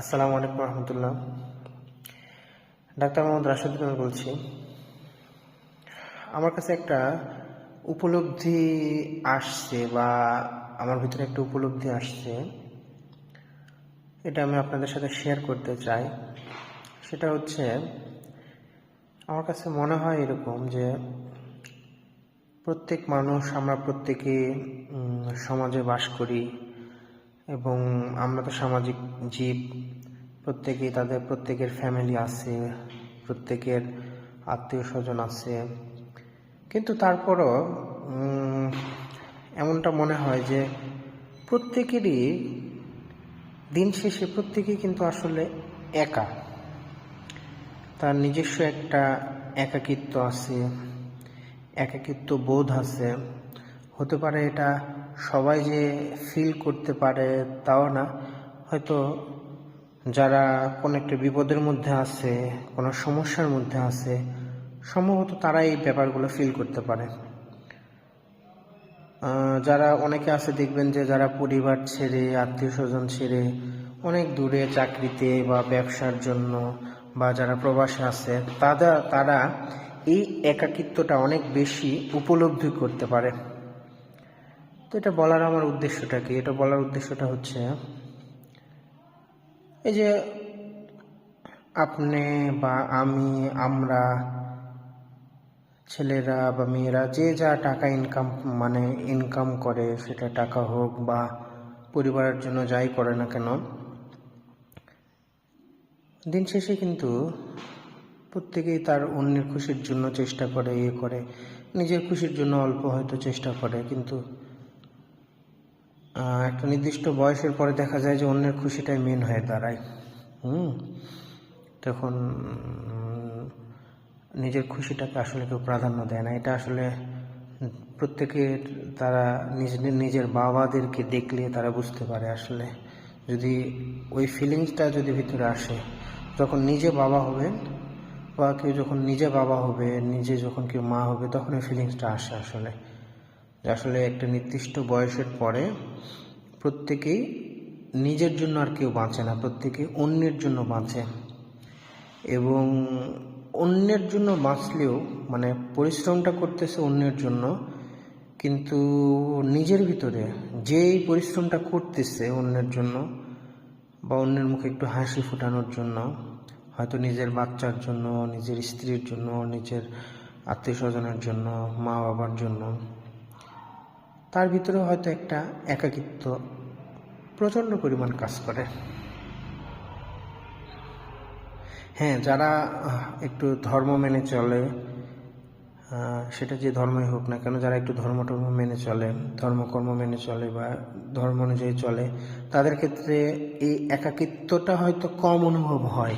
আসসালামু আলাইকুম রহমতুল্লাহ। ডাক্তার মোহাম্মদ রাশেদুল বলছি, আমার কাছে একটা উপলব্ধি আসছে বা আমার ভিতরে একটা উপলব্ধি আসছে। এটা আমি আপনাদের সাথে শেয়ার করতে চাই। সেটা হচ্ছে, আমার কাছে মনে হয় এরকম যে প্রত্যেক মানুষ আমরা প্রত্যেকে সমাজে বাস করি এবং আমরা তো সামাজিক জীব প্রত্যেকেই তাদের, প্রত্যেকের ফ্যামিলি আছে, প্রত্যেকের আত্মীয় স্বজন আছে। কিন্তু তারপরও এমনটা মনে হয় যে প্রত্যেকেরই দিন শেষে প্রত্যেকেই কিন্তু আসলে একা। তার নিজস্ব একটা একাকিত্ব আছে, একাকিত্ব বোধ আছে। হতে পারে এটা সবাই যে ফিল করতে পারে তাও না, হয়তো যারা কোনো একটা বিপদের মধ্যে আছে, কোনো সমস্যার মধ্যে আছে, সম্ভবত তারা এই ব্যাপারগুলো ফিল করতে পারে। যারা অনেকে আছে দেখবেন যে যারা পরিবার ছেড়ে আত্মীয় স্বজন ছেড়ে অনেক দূরে চাকরিতে বা ব্যবসার জন্য বা যারা প্রবাসে আছে তারা তারা এই একাকিত্বটা অনেক বেশি উপলব্ধি করতে পারে। তো এটা বলার আমার উদ্দেশ্যটা কি? এটা বলার উদ্দেশ্যটা হচ্ছে এই যে আপনি বা আমি, আমরা, ছেলেরা বা মেয়েরা যে যা টাকা ইনকাম মানে ইনকাম করে, সেটা টাকা হোক বা পরিবারের জন্য যাই করে না কেন, দিন শেষে কিন্তু প্রত্যেকেই তার অন্যের খুশির জন্য চেষ্টা করে ইয়ে করে। নিজের খুশির জন্য অল্প হয়তো চেষ্টা করে, কিন্তু একটা নির্দিষ্ট বয়সের পরে দেখা যায় যে অন্যের খুশিটাই মেন হয়ে দাঁড়ায়। হুম? তখন নিজের খুশিটাকে আসলে কেউ প্রাধান্য দেয় না। এটা আসলে প্রত্যেকের, তারা নিজ, নিজের বাবাদেরকে দেখলে তারা বুঝতে পারে আসলে। যদি ওই ফিলিংসটা যদি ভিতরে আসে, যখন নিজে বাবা হবেন বা কেউ যখন নিজে বাবা হবে, নিজে যখন কেউ মা হবে, তখন ওই ফিলিংসটা আসে আসলে। আসলে একটা নির্দিষ্ট বয়সের পরে প্রত্যেকেই নিজের জন্য আর কেউ বাঁচে না প্রত্যেকে অন্যের জন্য বাঁচে। এবং অন্যের জন্য বাঁচলেও মানে পরিশ্রমটা করতেছে অন্যের জন্য, কিন্তু নিজের ভিতরে যেই পরিশ্রমটা করতেছে অন্যের জন্য বা অন্যের মুখে একটু হাসি ফোটানোর জন্য, হয়তো নিজের বাচ্চার জন্য, নিজের স্ত্রীর জন্য, নিজের আত্মীয় স্বজনের জন্য মা বাবার জন্য তার ভিতরে হয়তো একটা একাকিত্ব প্রচণ্ড পরিমাণ কাজ করে। হ্যাঁ যারা একটু ধর্ম মেনে চলে সেটা যে ধর্মই হোক না কেন, যারা একটু ধর্ম টর্ম মেনে চলে, ধর্মকর্ম মেনে চলে বা ধর্ম অনুযায়ী চলে, তাদের ক্ষেত্রে এই একাকিত্বটা হয়তো কম অনুভব হয়।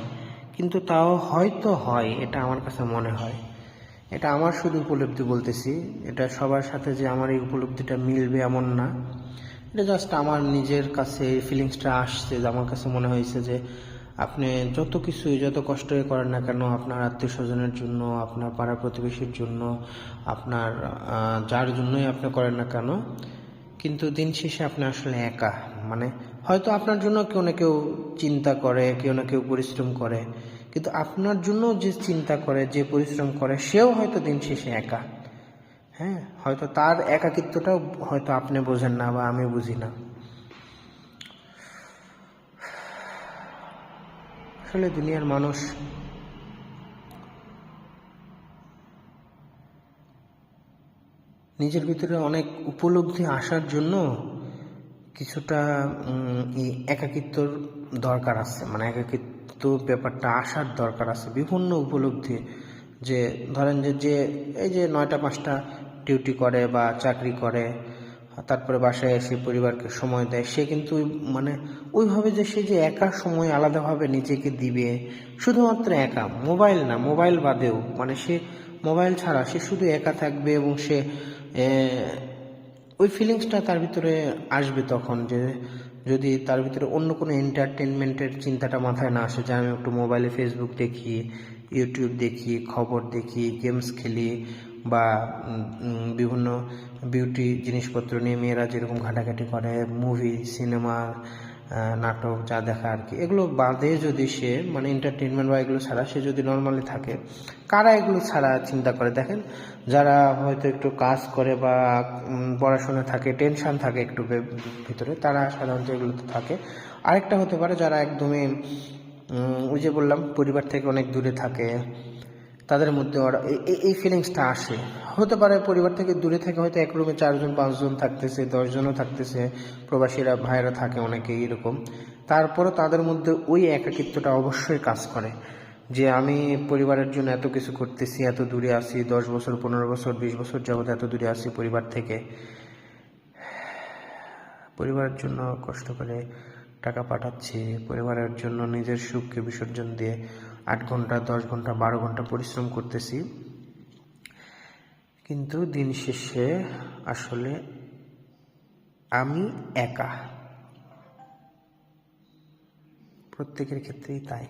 কিন্তু তাও হয়তো হয়, এটা আমার কাছে মনে হয়। এটা আমার শুধু উপলব্ধি বলতেছি। এটা সবার সাথে যে আমার এই উপলব্ধিটা মিলবে এমন না। এটা জাস্ট আমার নিজের কাছে এই ফিলিংসটা আসছে যে আমার কাছে মনে হয়েছে যে আপনি যত কিছুই যত কষ্টই করেন না কেন, আপনার আত্মীয় স্বজনের জন্য, আপনার পাড়া প্রতিবেশীর জন্য, আপনার যার জন্যই আপনি করেন না কেন, কিন্তু দিন শেষে আপনি আসলে একা। মানে হয়তো আপনার জন্য কেউ না কেউ চিন্তা করে, কেউ না কেউ পরিশ্রম করে। কিন্তু আপনার জন্য যে চিন্তা করে, যে পরিশ্রম করে, সেও হয়তো দিন শেষে একা। হ্যাঁ হয়তো তার একাকিত্বটাও হয়তো আপনি বোঝেন না বা আমি বুঝি না। আসলে দুনিয়ার মানুষ নিজের ভিতরে অনেক উপলব্ধি আসার জন্য কিছুটা একাকিত্বর দরকার আছে। মানে একাকিত্ব ব্যাপারটা আসার দরকার আছে। বিভিন্ন উপলব্ধি যে, ধরেন যে যে, এই যে নয়টা, পাঁচটা ডিউটি করে বা চাকরি করে, তারপরে বাসায় এসে পরিবারকে সময় দেয়, সে কিন্তু মানে ওইভাবে যে সে যে একা সময় আলাদাভাবে নিজেকে দিবে, শুধুমাত্র একা, মোবাইল না, মোবাইল বাদেও মানে সে মোবাইল ছাড়া সে শুধু একা থাকবে এবং সে ওই ফিলিংসটা তার ভিতরে আসবে তখন যে যদি তার ভিতরে অন্য কোনো এন্টারটেনমেন্টের চিন্তাটা মাথায় না আসে, যে আমি একটু মোবাইলে ফেসবুক দেখি ইউটিউব দেখি, খবর দেখি গেমস খেলি বা বিভিন্ন বিউটি জিনিসপত্র নিয়ে মেয়েরা যেরকম ঘাটাঘাটি করে মুভি সিনেমা নাটক যা দেখা আর কি। এগুলো বাদে যদি সে মানে এন্টারটেনমেন্ট বা এগুলো ছাড়া সে যদি নর্মালি থাকে, কারা এগুলো ছাড়া চিন্তা করে? দেখেন, যারা হয়তো একটু কাজ করে বা পড়াশোনা থাকে টেনশন থাকে একটু ভিতরে, তারা সাধারণত এগুলোতে থাকে। আরেকটা হতে পারে যারা একদমই ওই যে বললাম, পরিবার থেকে অনেক দূরে থাকে তাদের মধ্যে এই- ফিলিংসটা আসে। হতে পারে পরিবার থেকে দূরে থেকে হয়তো এক রুমে চারজন, পাঁচজন থাকতেছে, দশজনও থাকতেছে, প্রবাসীরা ভাইরা থাকে অনেকে এরকম তারপরও তাদের মধ্যে ওই একাকিত্বটা অবশ্যই কাজ করে। যে আমি পরিবারের জন্য এত কিছু করতেছি, এত দূরে আছি, দশ বছর, পনেরো বছর, বিশ বছর যাবত এত দূরে আছি পরিবার থেকে। পরিবারের জন্য কষ্ট করে টাকা পাঠাচ্ছি, পরিবারের জন্য নিজের সুখকে বিসর্জন দিয়ে আট ঘণ্টা, দশ ঘণ্টা, বারো ঘণ্টা পরিশ্রম করতেছি। কিন্তু দিন শেষে আসলে আমি একা। প্রত্যেকের ক্ষেত্রেই তাই।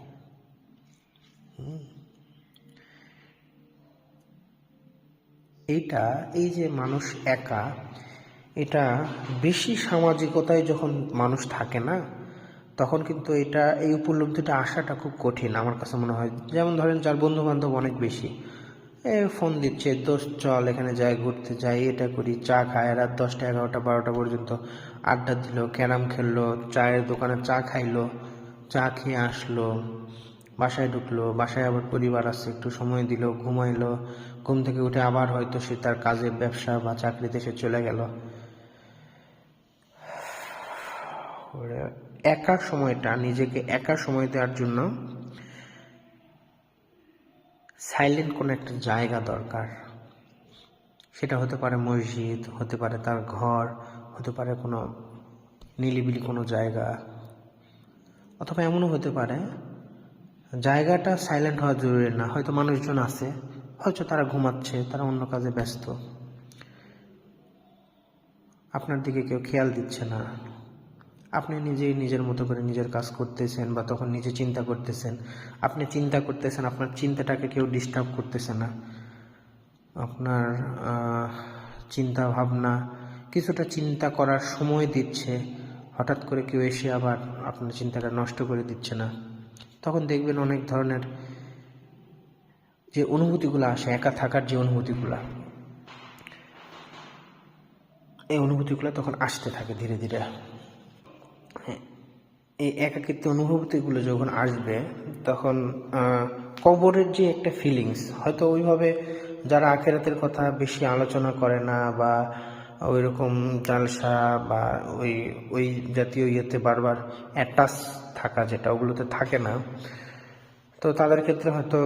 এইটা, এই যে মানুষ একা, এটা বেশি সামাজিকতায় যখন মানুষ থাকে না তখন কিন্তু এটা, এই উপলব্ধিটা আসাটা খুব কঠিন আমার কাছে মনে হয়। যেমন ধরেন যার বন্ধু বান্ধব অনেক বেশি, এ ফোন দিচ্ছে, দোস্ত, চল, এখানে যাই, ঘুরতে যাই, এটা করি, চা খায়, রাত দশটা, এগারোটা, বারোটা পর্যন্ত আড্ডা দিল, ক্যারাম খেললো, চায়ের দোকানে চা খাইলো, চা খেয়ে আসলো, বাসায় ঢুকলো, বাসায় আবার পরিবার আছে, একটু সময় দিল, ঘুমাইলো, ঘুম থেকে উঠে আবার হয়তো সে তার কাজে ব্যবসা বা চাকরিতে সে চলে গেল। একা সময়টা, নিজেকে একা সময় দেওয়ার জন্য সাইলেন্ট কোনো একটা জায়গা দরকার। সেটা হতে পারে মসজিদ, হতে পারে তার ঘর, হতে পারে কোনো নিলিবিলি কোনো জায়গা, অথবা এমনও হতে পারে জায়গাটা সাইলেন্ট হওয়া জরুরি না। হয়তো মানুষজন আছে, হয়তো তারা ঘুমাচ্ছে, তারা অন্য কাজে ব্যস্ত। আপনার দিকে কেউ খেয়াল দিচ্ছে না। আপনি নিজেই নিজের মতো করে নিজের কাজ করতেছেন বা তখন নিজে চিন্তা করতেছেন। আপনি চিন্তা করতেছেন, আপনার চিন্তাটাকে কেউ ডিস্টার্ব করতেছে না। আপনার চিন্তা ভাবনা কিছুটা চিন্তা করার সময় দিচ্ছে। হঠাৎ করে কেউ এসে আবার আপনার চিন্তাটা নষ্ট করে দিচ্ছে না। তখন দেখবেন অনেক ধরনের যে অনুভূতিগুলো আসে, একা থাকার যে অনুভূতিগুলো, এই অনুভূতিগুলো তখন আসতে থাকে ধীরে ধীরে। এই একাকিত্ব অনুভূতিগুলো যখন আসবে, তখন কবরের যে একটা ফিলিংস হয়তো ওইভাবে যারা আখেরাতের কথা বেশি আলোচনা করে না বা ওই রকম জালসা বা ওই ওই জাতীয় ইয়েতে বারবার অ্যাটাচ থাকা যেটা, ওগুলোতে থাকে না, তো তাদের ক্ষেত্রে হয়তো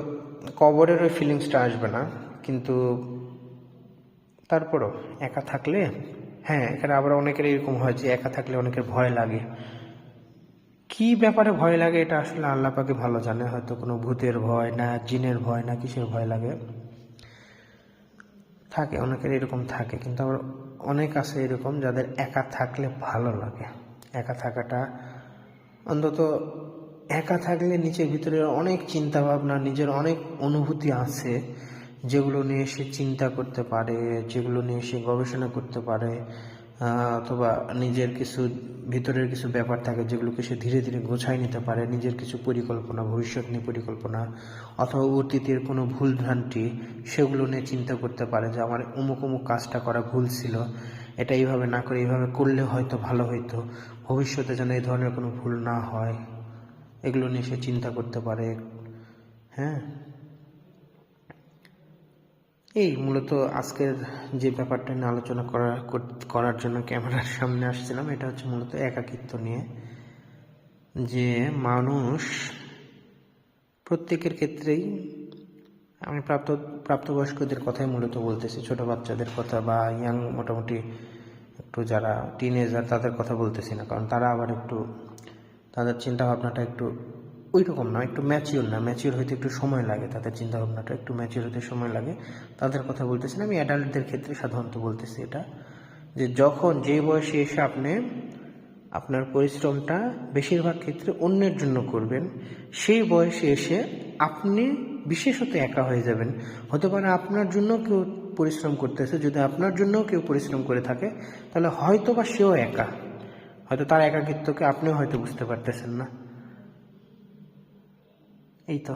কবরের ওই ফিলিংসটা আসবে না, কিন্তু তারপরও একা থাকলে হ্যাঁ এখানে আবার অনেকের এরকম হয় যে একা থাকলে অনেকের ভয় লাগে। কি ব্যাপারে ভয় লাগে এটা আসলে আল্লাহ পাকে ভালো জানে, হয়তো কোনো ভূতের ভয় না জিনের ভয় না কিসের ভয় লাগে। থাকে, অনেকের এরকম থাকে, কিন্তু আবার অনেক আছে এরকম যাদের একা থাকলে ভালো লাগে। একা থাকাটা অন্তত একা থাকলে নিজের ভিতরে অনেক চিন্তা ভাবনা নিজের অনেক অনুভূতি আছে। যেগুলো নিয়ে সে চিন্তা করতে পারে, যেগুলো নিয়ে সে গবেষণা করতে পারে অথবা নিজের কিছু, ভিতরের কিছু ব্যাপার থাকে যেগুলোকে সে ধীরে ধীরে গোছায় নিতে পারে, নিজের কিছু পরিকল্পনা, ভবিষ্যৎ নিয়ে পরিকল্পনা, অথবা অতীতের কোনো ভুল ভ্রান্তি সেগুলো নিয়ে চিন্তা করতে পারে যে আমার অমুক অমুক কাজটা করা ভুল ছিল, এটা এইভাবে না করে এইভাবে করলে হয়তো ভালো হইতো, ভবিষ্যতে যেন এই ধরনের কোনো ভুল না হয়, এগুলো নিয়ে সে চিন্তা করতে পারে হ্যাঁ? এই মূলত আজকের যে ব্যাপারটা নিয়ে আলোচনা করা, কর- করার জন্য ক্যামেরার সামনে আসছিলাম, এটা হচ্ছে মূলত একাকিত্ব নিয়ে। যে মানুষ প্রত্যেকের ক্ষেত্রেই, আমি প্রাপ্ত, প্রাপ্তবয়স্কদের কথাই মূলত বলতেছি, ছোট বাচ্চাদের কথা বা ইয়াং মোটামুটি একটু যারা টিনেজার তাদের কথা বলতেছি না, কারণ তারা আবার একটু, তাদের চিন্তা ভাবনাটা একটু ওই রকম না, একটু ম্যাচিওর না ম্যাচিওর হইতে একটু সময় লাগে, তাদের চিন্তা ভাবনাটা একটু ম্যাচিওর হতে সময় লাগে। তাদের কথা বলতেছি না, আমি অ্যাডাল্টদের ক্ষেত্রে সাধারণত বলতেছি এটা, যে যখন যে বয়সে এসে আপনি আপনার পরিশ্রমটা বেশিরভাগ ক্ষেত্রে অন্যের জন্য করবেন, সেই বয়সে এসে আপনি বিশেষত একা হয়ে যাবেন। হতে পারে আপনার জন্য কেউ পরিশ্রম করতেছে, যদি আপনার জন্য কেউ পরিশ্রম করে থাকে, তাহলে হয়তো বা সেও একা। হয়তো তার একাকিত্বকে আপনিও হয়তো বুঝতে পারতেছেন না। এই তো।